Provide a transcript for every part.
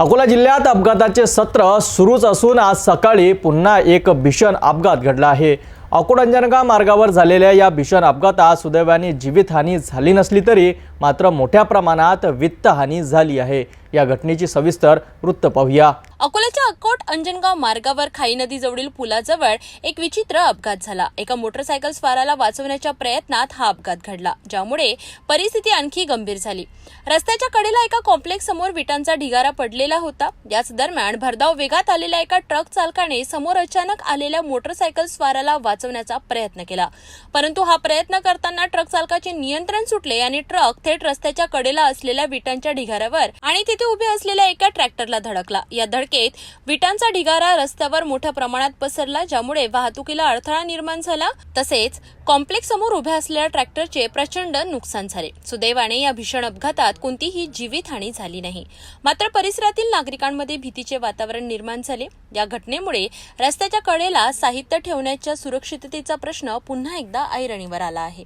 अकोला जिल्ह्यात अपघाताचे सत्र सुरूच असून आज सकाळी पुन्हा एक भीषण अपघात घडला आहे. अकोटंजनगाव मार्गावर झालेल्या या भीषण अपघातात सुदैवाने जीवितहानी झाली नसली तरी मात्र मोठ्या प्रमाणात वित्तहानी झाली आहे. या घटनेची सविस्तर वृत्त पाहूया. अकोल्याच्या अकोट अंजनगाव मार्गावर खाई नदीजवळील पुलाजवळ एक विचित्र अपघात झाला. एका मोटरसायकल स्वाराला वाचवण्याच्या प्रयत्नात हा अपघात घडला ज्यामुळे परिस्थिती आणखी गंभीर झाली. रस्त्याच्या कडेला एका कॉम्प्लेक्स समोर विटांचा ढिगारा पडलेला होता. याच दरम्यान भरधाव वेगात आलेल्या एका ट्रक चालकाने समोर अचानक आलेल्या मोटरसायकल स्वाराला वाचवण्याचा प्रयत्न केला. परंतु हा प्रयत्न करताना ट्रक चालकाचे नियंत्रण सुटले आणि ट्रक थेट रस्त्याच्या कडेला असलेल्या विटांच्या ढिगाऱ्यावर आणि तिथे उभे असलेल्या एका ट्रॅक्टरला धडकला. या धडक धडकेत विटांचा ढिगारा रस्त्यावर मोठ्या प्रमाणात पसरला ज्यामुळे वाहतुकीला अडथळा निर्माण झाला. तसेच कॉम्प्लेक्स समोर उभ्या असलेल्या ट्रॅक्टरचे प्रचंड नुकसान झाले. सुदैवाने या भीषण अपघातात कोणतीही जीवितहानी झाली नाही. मात्र परिसरातील नागरिकांमध्ये भीतीचे वातावरण निर्माण झाले. या घटनेमुळे रस्त्याच्या कडेला साहित्य ठेवण्याच्या सुरक्षिततेचा प्रश्न पुन्हा एकदा ऐरणीवर आला आहे.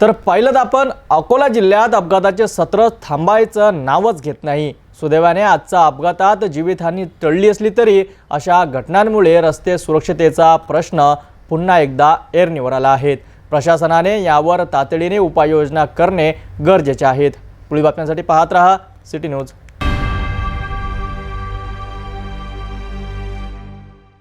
तर पाहिलं आपण अकोला जिल्ह्यात अपघाताचे सत्र थांबायचं नावच घेत नाही. सुदैवाने आजचा अपघातात जीवितहानी टळली असली तरी अशा घटनांमुळे रस्ते सुरक्षतेचा प्रश्न पुन्हा एकदा ऐरणीवर आला आहे. प्रशासनाने यावर तातडीने उपाययोजना करणे गरजेचे आहेत. पुढील बातम्यांसाठी पाहत रहा. City news.